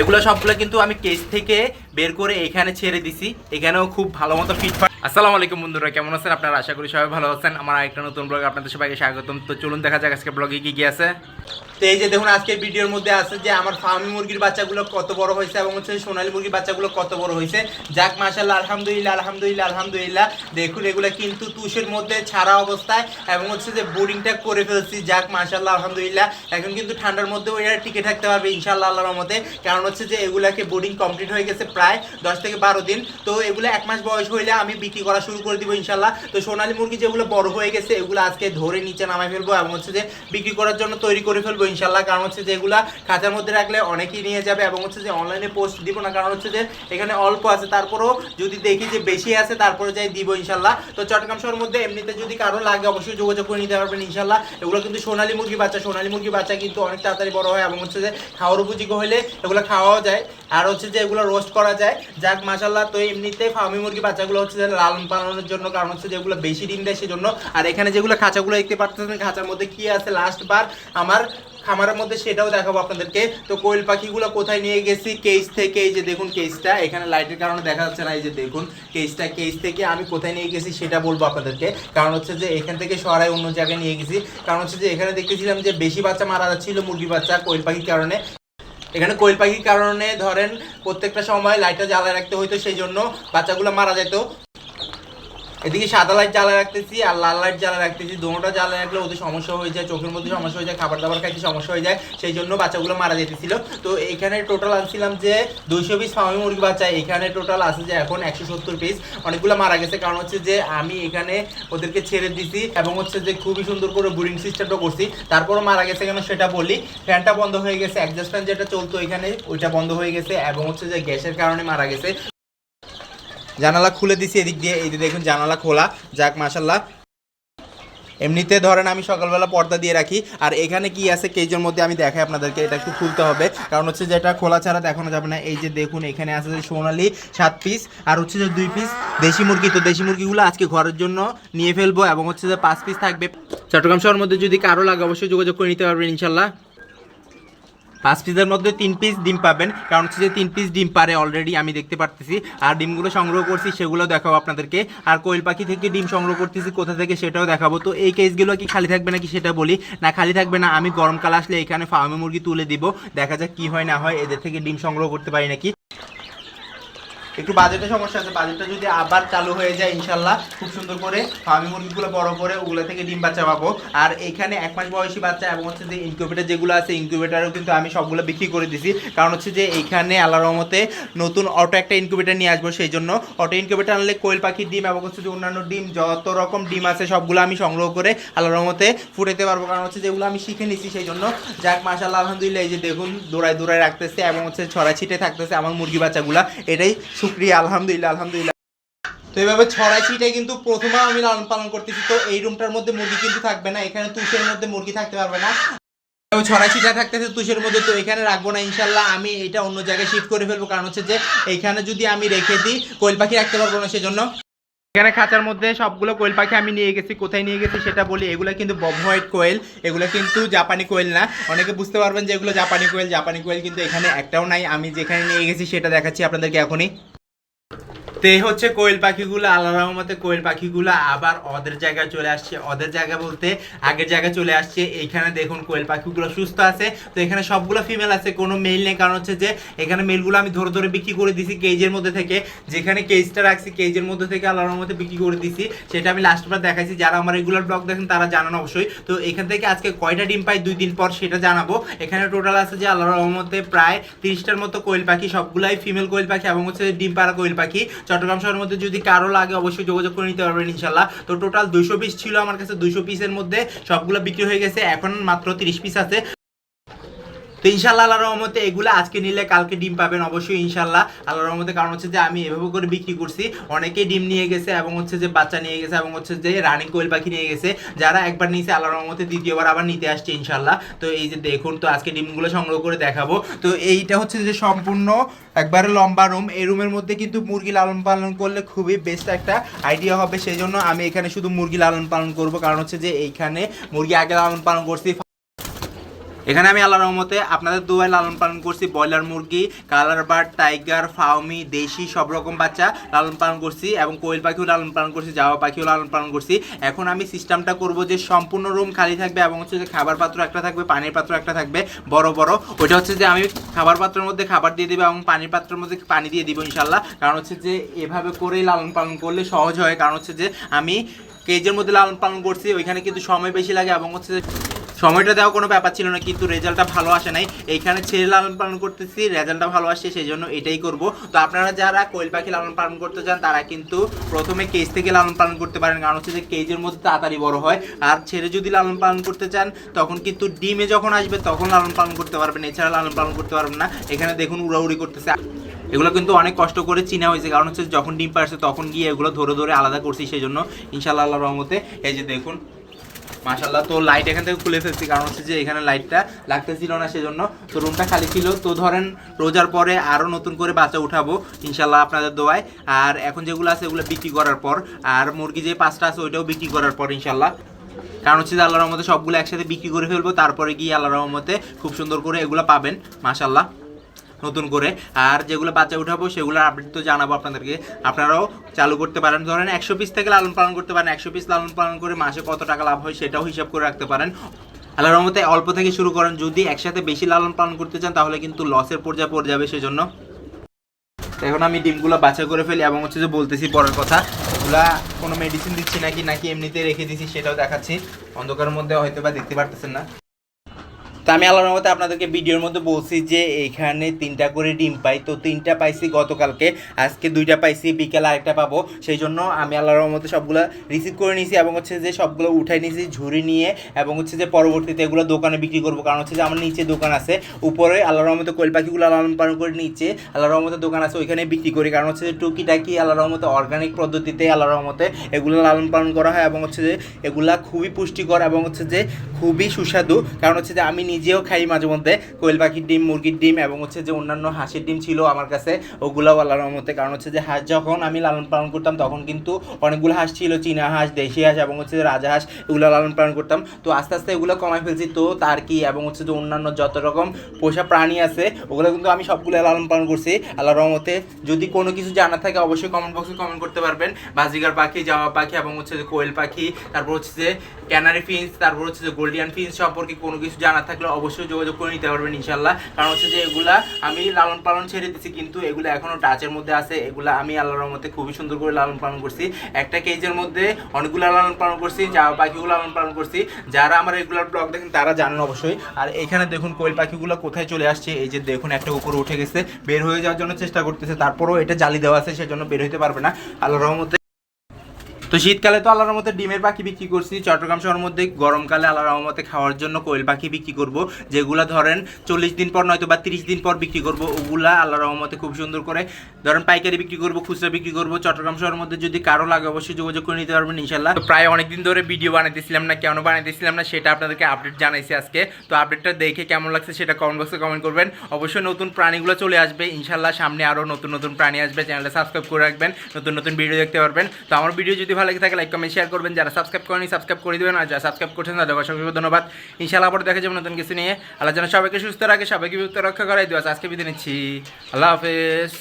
এগুলো সবগুলো কিন্তু আমি কেস থেকে বের করে এখানে ছেড়ে দিছি। এখানেও খুব ভালো মতো ফিট আসসালামু আলাইকুম বন্ধুরা, কেমন আছেন? আপনারা আশা করি সবাই ভালো আছেন। আমার একটা নতুন ব্লগ আপনাদের সবাইকে স্বাগতম। তো চলুন দেখা যাক আজকে ব্লগে কি কি আছে। তো এই যে দেখুন আজকে ভিডিওর মধ্যে আছে যে আমার ফার্মি মুরগির বাচ্চাগুলো কত বড় হয়েছে এবং হচ্ছে সোনালী মুরগির বাচ্চাগুলো কত বড় হয়েছে। যাক মাশাল্লাহ আলহামদুলিল্লাহ আলহামদুলিল্লাহ আলহামদুলিল্লাহ। দেখুন, এগুলো কিন্তু তুষের মধ্যে ছাড়া অবস্থায় এবং হচ্ছে যে বোর্ডিংটা করে ফেলছি। যাক মাশাল্লাহ আলহামদুলিল্লাহ। এখন কিন্তু ঠান্ডার মধ্যেও এরা টিকে থাকতে পারবে ইনশাল্লাহ আল্লাহর মধ্যে কারণ হচ্ছে যে এগুলাকে বোর্ডিং কমপ্লিট হয়ে গেছে প্রায় দশ থেকে বারো দিন। তো এগুলো এক মাস বয়স হইলে আমি বিক্রি করা শুরু করে দিব ইনশাল্লাহ তো সোনালী মুরগি যেগুলো বড় হয়ে গেছে, এগুলো আজকে ধরে নিচে নামাই ফেলব এবং হচ্ছে যে বিক্রি করার জন্য তৈরি করে ফেলব ইনশাল্লাহ কারণ হচ্ছে যে এগুলা খাঁচার মধ্যে রাখলে অনেকেই নিয়ে যাবে এবং হচ্ছে যে অনলাইনে পোস্ট দিব না, কারণ হচ্ছে যে এখানে অল্প আছে। তারপরেও যদি দেখি যে বেশি আছে, তারপরে যাই দিব ইনশাল্লাহ তো চট্টগ্রাম শহরের মধ্যে এমনিতে যদি কারও লাগে, অবশ্যই যোগাযোগ করে নিতে পারবেন ইনশাল্লাহ এগুলো কিন্তু সোনালী মুরগি বাচ্চা, সোনালী মুরগি বাচ্চা কিন্তু অনেক তাড়াতাড়ি বড় হয় এবং হচ্ছে যে খাওয়ার উপযোগী হলে এগুলো খাওয়াও যায়। আর হচ্ছে যে এগুলো রোস্ট করা যায়। যাক মাসাল্লাহ তো এমনিতে ফার্মি মুরগি বাচ্চাগুলো হচ্ছে যে লালন পালনের জন্য, কারণ হচ্ছে যেগুলো বেশি ডিম দেয় সেজন্য। আর এখানে যেগুলো খাঁচাগুলো দেখতে পাচ্ছেন, খাঁচার মধ্যে কি আছে লাস্ট বার? আমার খামারের মধ্যে সেটাও দেখাবো আপনাদেরকে। তো কোয়েল পাখিগুলো কোথায় নিয়ে গেছি? কেস থেকে, এই যে দেখুন কেসটা এখানে লাইটের কারণে দেখা যাচ্ছে না, এই যে দেখুন কেসটা কেস থেকে আমি কোথায় নিয়ে গেছি সেটা বলব আপনাদেরকে। কারণ হচ্ছে যে এখান থেকে সরাই অন্য জায়গায় নিয়ে গেছি। কারণ হচ্ছে যে এখানে দেখতেছিলাম যে বেশি বাচ্চা মারা যাচ্ছিল মুরগি বাচ্চা কোয়েল পাখির কারণে। এখানে কোয়েল পাখির কারণে ধরেন প্রত্যেকটা সময় লাইটটা জ্বালায় রাখতে হইতো সেই জন্য বাচ্চাগুলো মারা যেত। এদিকে সাদা লাইট জ্বালা রাখতেছি আর লাল লাইট জ্বালা রাখতেছি। দুটোটা জ্বালা রাখলে ওদের সমস্যা হয়ে যায়, চোখের মধ্যে সমস্যা হয়ে যায় খাবার দাবার খাইতে সমস্যা হয়ে যায়, সেই জন্য বাচ্চাগুলো মারা যেতেছিল। তো এখানে টোটাল আনছিলাম যে দুইশো পিস ফার্মি মুরগি বাচ্চা, এখানে টোটাল আছে যে এখন একশো সত্তর পিস অনেকগুলো মারা গেছে, কারণ হচ্ছে যে আমি এখানে ওদেরকে ছেড়ে দিছি এবং হচ্ছে যে খুবই সুন্দর করে বুরিং সিস্টেমটা করছি। তারপরও মারা গেছে কেন সেটা বলি। ফ্যানটা বন্ধ হয়ে গেছে অ্যাডজাস্ট ফ্যান যেটা চলতো এখানে, ওইটা বন্ধ হয়ে গেছে এবং হচ্ছে যে গ্যাসের কারণে মারা গেছে। জানালা খুলে দিছি, এদিক দিয়ে, এই দেখুন জানালা খোলা, যাক মাশাল্লাহ এমনিতে ধরেন আমি সকালবেলা পর্দা দিয়ে রাখি, আর এখানে কি আছে কেজের মধ্যে আমি দেখাই আপনাদেরকে, এটা একটু খুলতে হবে। কারণ হচ্ছে যে এটা খোলা ছাড়া দেখানো যাবে না। এই যে দেখুন, এখানে আছে যে সোনালি সাত পিস আর হচ্ছে যে দুই পিস দেশি মুরগি। তো দেশি মুরগিগুলো আজকে ঘরের জন্য নিয়ে ফেলব, এবং হচ্ছে যে পাঁচ পিস থাকবে। চট্টগ্রাম শহরের মধ্যে যদি কারও লাগে, অবশ্যই যোগাযোগ করে নিতে পারবেন ইনশাল্লাহ পাঁচ পিসের মধ্যে তিন পিস ডিম পাবেন। কারণ হচ্ছে যে তিন পিস ডিম পারে অলরেডি আমি দেখতে পারতেছি। আর ডিমগুলো সংগ্রহ করছি, সেগুলো দেখাবো আপনাদেরকে। আর কোয়েল পাখি থেকে ডিম সংগ্রহ করতেছি, কোথা থেকে সেটাও দেখাবো। তো এই কেসগুলো কি খালি থাকবে নাকি সেটা বলি। না, খালি থাকবে না, আমি গরমকাল আসলে এখানে ফার্মে মুরগি তুলে দিব। দেখা যাক কি হয়, না হয় এদের থেকে ডিম সংগ্রহ করতে পারি নাকি। একটু বাজেটের সমস্যা আছে বাজেটটা যদি আবার চালু হয়ে যায় ইনশাল্লাহ, খুব সুন্দর করে ফার্মি মুরগিগুলো বড় করে ওগুলো থেকে ডিম বাচ্চা পাবো। আর এখানে এক মাস বয়সী বাচ্চা এবং হচ্ছে যে ইনকিউবেটার যেগুলো আছে ইনকিউবেটারও কিন্তু আমি সবগুলো বিক্রি করে দিছি। কারণ হচ্ছে যে এইখানে আল্লাহ রহমতে নতুন অটো একটা ইনকিউবেটার নিয়ে আসব সেই জন্য অটো ইনকিউবেটার আনলে কোয়েল পাখির ডিম এবং হচ্ছে যে অন্যান্য ডিম, যত রকম ডিম আছে সবগুলো আমি সংগ্রহ করে আল্লাহ রহমতে ফুটাতে পারব। কারণ হচ্ছে যেগুলো আমি শিখে নিছি সেই জন্য যাক মাশাল্লাহ আলহামদুলিল্লাহ, এই যে দেখুন, দৌড়ায় দৌড়ায় রাখতেছে এবং হচ্ছে ছড়া ছিটে থাকতেছে আমার মুরগি বাচ্চাগুলা। এটাই শুক্রিয়া, আলহামদুলিল্লাহ আলহামদুলিল্লাহ। তো এভাবে ছড়াই ছিটে কিন্তু প্রথমে আমি লালন পালন করতেছি। তো এই রুমটার মধ্যে মুরগি কিন্তু থাকবে না, এখানে তুষের মধ্যে মুরগি থাকতে পারবে না। ছড়াই ছিটা থাকতেছে তুষের মধ্যে, তো এখানে রাখব না ইনশাল্লাহ আমি এটা অন্য জায়গায় শিফট করে ফেলব। কারণ হচ্ছে যে এইখানে যদি আমি রেখে দিই, কোয়েল পাখি রাখতে পারব না, সেজন্য। এখানে খাঁচার মধ্যে সবগুলো কোয়েল পাখি আমি নিয়ে গেছি, কোথায় নিয়ে গেছি সেটা বলি। এগুলো কিন্তু বব হোয়াইট কোয়েল, এগুলো কিন্তু জাপানি কোয়েল না। অনেকে বুঝতে পারবেন যে এগুলো জাপানি কোয়েল জাপানি কোয়েল কিন্তু এখানে একটাও নাই। আমি যেখানে নিয়ে গেছি সেটা দেখাচ্ছি আপনাদেরকে এখনই। তো এই হচ্ছে কোয়েল পাখিগুলো, আল্লাহ রহমতে কোয়েল পাখিগুলো আবার ওদের জায়গায় চলে আসছে। ওদের জায়গা বলতে আগের জায়গায় চলে আসছে। এইখানে দেখুন কোয়েল পাখিগুলো সুস্থ আছে। তো এখানে সবগুলো ফিমেল আছে, কোনো মেল নেই। কারণ হচ্ছে যে, এখানে মেলগুলো আমি ধরে ধরে বিক্রি করে দিছি কেজের মধ্যে থেকে। যেখানে কেজটা রাখছি কেজের মধ্যে থেকে আল্লাহ রহমতে বিক্রি করে দিছি। সেটা আমি লাস্ট লাস্টবার দেখাইছি। যারা আমার রেগুলার ব্লগ দেখেন, তারা জানান অবশ্যই। তো এখান থেকে আজকে কয়টা ডিম পাই? দুই দিন পর সেটা জানাব। এখানে টোটাল আছে যে, আল্লাহ রহমতে প্রায় তিরিশটার মতো কোয়েল পাখি, সবগুলাই ফিমেল কোয়েল পাখি এবং হচ্ছে ডিম পাড়া কোয়েল পাখি। চট্টগ্রাম শহরের মধ্যে যদি কারও লাগে অবশ্যই যোগাযোগ করে নিতে পারবেন ইনশাল্লাহ তো টোটাল দুইশো পিস ছিল আমার কাছে, দুইশো পিসের মধ্যে সবগুলো বিক্রি হয়ে গেছে। এখন মাত্র তিরিশ পিস আছে। তো ইনশাল্লাহ আল্লাহ রহমতে এগুলো আজকে নিলে কালকে ডিম পাবেন অবশ্যই ইনশাল্লাহ আল্লাহ রহমতে। কারণ হচ্ছে যে আমি এভাবে করে বিক্রি করছি, অনেকেই ডিম নিয়ে গেছে এবং হচ্ছে যে বাচ্চা নিয়ে গেছে এবং হচ্ছে যে রানিং কোয়েল পাখি নিয়ে গেছে, যারা একবার নিয়েছে আল্লাহ রহমতে দ্বিতীয়বার আবার নিতে আসছে ইনশাল্লাহ তো এই যে দেখুন, তো আজকে ডিমগুলো সংগ্রহ করে দেখাবো। তো এইটা হচ্ছে যে সম্পূর্ণ একবারে লম্বা রুম। এই রুমের মধ্যে কিন্তু মুরগি লালন পালন করলে খুবই বেস্ট একটা আইডিয়া হবে। সেই জন্য আমি এখানে শুধু মুরগি লালন পালন করব। কারণ হচ্ছে যে এইখানে মুরগি আগে লালন পালন করছি। এখানে আমি আল্লাহ রহমতে আপনাদের দুয়ায় লালন পালন করছি। ব্রয়লার মুরগি, কালার বার্ড টাইগার ফাউমি দেশি, সব রকম বাচ্চা লালন পালন করছি এবং কোয়েল পাখিও লালন পালন করছি জাওয়া পাখিও লালন পালন করছি। এখন আমি সিস্টেমটা করব যে সম্পূর্ণ রুম খালি থাকবে এবং হচ্ছে যে খাবার পাত্র একটা থাকবে, পানির পাত্র একটা থাকবে, বড় বড়। ওইটা হচ্ছে যে আমি খাবার পাত্রের মধ্যে খাবার দিয়ে দিব এবং পানির পাত্রের মধ্যে পানি দিয়ে দিব ইনশাল্লাহ কারণ হচ্ছে যে এভাবে করেই লালন পালন করলে সহজ হয়। কারণ হচ্ছে যে আমি কেজের মধ্যে লালন পালন করছি, ওইখানে কিন্তু সময় বেশি লাগে এবং হচ্ছে যে সময়টা দেওয়া কোনো ব্যাপার ছিল না, কিন্তু রেজাল্টটা ভালো আসে নাই। এইখানে ছেড়ে লালন পালন করতেছি, রেজাল্টটা ভালো আসছে সেই জন্য এটাই করব। তো আপনারা যারা কোয়েল পাখি লালন পালন করতে চান, তারা কিন্তু প্রথমে কেজ থেকে লালন পালন করতে পারেন। কারণ হচ্ছে যে কেজের মধ্যে তাড়াতাড়ি বড় হয়। আর ছেড়ে যদি লালন পালন করতে চান, তখন কিন্তু ডিমে যখন আসবে, তখন লালন পালন করতে পারবেন। এছাড়া লালন পালন করতে পারবেন না। এখানে দেখুন উড়াউড়ি করতেছে। এগুলো কিন্তু অনেক কষ্ট করে চিনা হয়েছে। কারণ হচ্ছে যখন ডিম পারছে তখন গিয়ে এগুলো ধরে ধরে আলাদা করছি সেই জন্য ইনশাল্লাহ আল্লাহ রহমতে। এই যে দেখুন মাশাল্লাহ তো লাইট এখান থেকে খুলে ফেলছি। কারণ হচ্ছে যে এখানে লাইটটা লাগতেছিল না সেজন্য। তো রুমটা খালি ছিল। তো ধরেন রোজার পরে আরও নতুন করে বাচ্চা উঠাবো ইনশাল্লাহ আপনাদের দোয়ায়। আর এখন যেগুলো আছে এগুলো বিক্রি করার পর, আর মুরগি যে পাঁচটা আছে ওইটাও বিক্রি করার পর ইনশাল্লাহ কারণ হচ্ছে যে আল্লাহ রহমতে সবগুলো একসাথে বিক্রি করে ফেলব, তারপরে গিয়ে আল্লাহ রহমতে খুব সুন্দর করে এগুলো পাবেন মাশাল্লাহ নতুন করে। আর যেগুলো বাচ্চা উঠাবো সেগুলো আপডেট তো জানাব আপনাদেরকে। আপনারাও চালু করতে পারেন। ধরেন একশো পিস থেকে লালন পালন করতে পারেন। একশো পিস লালন পালন করে মাসে কত টাকা লাভ হয় সেটাও হিসাব করে রাখতে পারেন। আল্লাহর রহমতে অল্প থেকে শুরু করেন। যদি একসাথে বেশি লালন পালন করতে চান, তাহলে কিন্তু লসের পর্যায়ে পড়ে যাবে সেজন্য। এখন আমি ডিমগুলো বাছাই করে ফেলি এবং হচ্ছে যে বলতেছি পরের কথা। এগুলা কোনো মেডিসিন দিচ্ছি নাকি নাকি এমনিতে রেখে দিছি সেটাও দেখাচ্ছি। অন্ধকারের মধ্যে হয়তো বা দেখতে পারতেছেন না। তো আমি আল্লাহর মতে আপনাদেরকে ভিডিওর মধ্যে বলছি যে এখানে তিনটা করে ডিম পাই। তো তিনটা পাইছি গতকালকে, আজকে দুইটা পাইছি, বিকেলে আরেকটা পাবো। সেই জন্য আমি আল্লাহর মতে সবগুলো রিসিভ করে নিয়েছি এবং হচ্ছে যে সবগুলো উঠাই নিয়েছি ঝুড়ি নিয়ে এবং হচ্ছে যে পরবর্তীতে এগুলো দোকানে বিক্রি করব। কারণ হচ্ছে যে আমার নিচে দোকান আছে, উপরে আল্লাহর রহমতে কোয়েল পাখিগুলো লালন পালন করে নিচে আল্লাহর রহমতে দোকান আছে, ওইখানে বিক্রি করি। কারণ হচ্ছে যে টুকিটাকি আল্লাহর রহমতে অর্গানিক পদ্ধতিতে আল্লাহর রহমতে এগুলো লালন পালন করা হয় এবং হচ্ছে যে এগুলা খুবই পুষ্টিকর এবং হচ্ছে যে খুবই সুস্বাদু। কারণ হচ্ছে যে আমি নিজেও খাই মাঝে মধ্যে। কোয়েল পাখির ডিম, মুরগির ডিম এবং হচ্ছে যে অন্যান্য হাঁসের ডিম ছিল আমার কাছে। ওগুলাও আল্লাহর রহমতে। কারণ হচ্ছে যে হাঁস যখন আমি লালন পালন করতাম, তখন কিন্তু অনেকগুলো হাঁস ছিল। চীনা হাঁস, দেশি হাঁস এবং হচ্ছে রাজা হাঁস, এগুলো লালন পালন করতাম। তো আস্তে আস্তে এগুলো কমাই ফেলছি। তো তার কি এবং হচ্ছে যে অন্যান্য যত রকম পোষা প্রাণী আছে, ওগুলো কিন্তু আমি সবগুলো লালন পালন করছি। আল্লাহর রহমতে যদি কোনো কিছু জানা থাকে, অবশ্যই কমেন্ট বক্সে কমেন্ট করতে পারবেন। বাজিগার পাখি, জামা পাখি এবং হচ্ছে যে কোয়েল পাখি, তারপর হচ্ছে যে ক্যানারি ফিন্স তারপর হচ্ছে যে গোল্ডিয়ান ফিন্স সম্পর্কে কোনো কিছু জানা থাকলে অবশ্যই যোগাযোগ করে নিতে পারবেন ইনশাল্লাহ কারণ হচ্ছে যে এগুলা আমি লালন পালন ছেড়ে দিচ্ছি কিন্তু এগুলো এখনও টাচের মধ্যে আছে। এগুলা আমি আল্লাহর রহমতে খুবই সুন্দর করে লালন পালন করছি। একটা কেজের মধ্যে অনেকগুলো লালন পালন করছি, যা পাখিগুলো লালন পালন করছি। যারা আমার রেগুলার ব্লগ দেখেন, তারা জানেন অবশ্যই। আর এখানে দেখুন, কোয়েল পাখিগুলো কোথায় চলে আসছে? এই যে দেখুন, একটা উপরে উঠে গেছে, বের হয়ে যাওয়ার জন্য চেষ্টা করতেছে। তারপরও এটা জালি দেওয়া আছে, সেজন্য বের হইতে পারবে না। আল্লাহর রহমতে তো শীতকালে তো আল্লাহর রহমতে ডিমের পাখি বিক্রি করছি। চট্টগ্রাম শহরের মধ্যে গরমকালে আল্লাহর রহমতে খাওয়ার জন্য কোয়েল পাখি বিক্রি করব, যেগুলা ধরেন চল্লিশ দিন পর নয়তো বা তিরিশ দিন পর বিক্রি করব, ওগুলা আল্লাহর রহমতে খুব সুন্দর করে ধরেন পাইকারি বিক্রি করব, খুচরা বিক্রি করব। চট্টগ্রাম শহরের মধ্যে যদি কারও লাগে অবশ্যই যোগাযোগ করে নিতে পারবেন ইনশাল্লাহ তো প্রায় অনেকদিন ধরে ভিডিও বানাইতেছিলাম না, কেন বানাইতেছিলাম না সেটা আপনাদেরকে আপডেট জানাইছি আজকে। তো আপডেটটা দেখে কেমন লাগছে সেটা কমেন্ট বক্সে কমেন্ট করবেন। অবশ্যই নতুন প্রাণীগুলো চলে আসবে ইনশাল্লাহ সামনে আরও নতুন নতুন প্রাণী আসবে, চ্যানেলটা সাবস্ক্রাইব করে রাখবেন, নতুন নতুন ভিডিও দেখতে পারবেন। তো আমার ভিডিও যদি ভালো লাগে থাকে লাইক কমেন্ট শেয়ার করবেন। যারা সাবস্ক্রাইব করেনি সাবস্ক্রাইব করে দেবেন। আর যারা সাবস্ক্রাইব করছেন, তাদের অসংখ্য ধন্যবাদ। ইনশাল্লাহ আবার দেখা যাবে নতুন কিছু নিয়ে। আল্লাহ যেন সবাইকে সুস্থ রাখে, সবাইকে বিভক্ত রক্ষা করাই দেওয়া আজকে বিদায় নিচ্ছি। আল্লাহ হাফেজ।